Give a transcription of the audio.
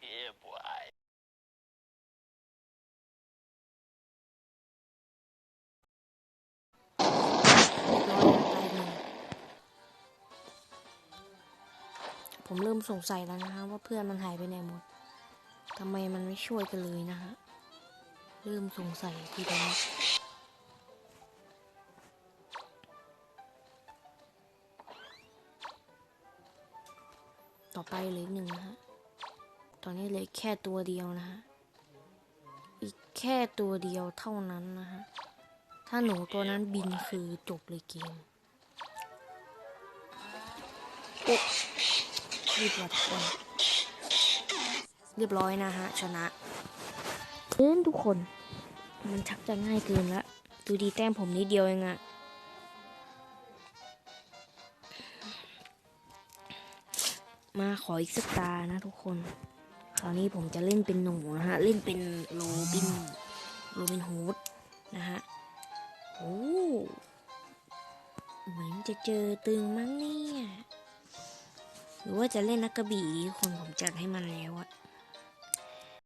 Yeah, boy. เลยผมเริ่มสงสัยแล้วนะฮะว่าเพื่อนมันหายไปไหนหมดทำไมมันไม่ช่วยกันเลยนะฮะ เริ่มสงสัยทีเดียวต่อไปเลืออกหนึ่งนะฮะ ตอนนี้เลือแค่ตัวเดียวนะฮะ อีกแค่ตัวเดียวเท่านั้นนะฮะ ถ้าหนูตัวนั้นบินคือจบเลยเกมโอ๊ะรีบวัดคนเรียบร้อยนะฮะ ชนะเล่นทุกคน มันชักจะง่ายเกินละ ดูดีแต้มผมนิดเดียวเองอะมาขออีกสักตานะทุกคน คราวนี้ผมจะเล่นเป็นหนูนะฮะ เล่นเป็นโรบิน โรบินฮูดนะฮะ โอ้เหมือนจะเจอตึงมั้งเนี่ย หรือว่าจะเล่นนักกระบี่คนผมจัดให้มันแล้วอะ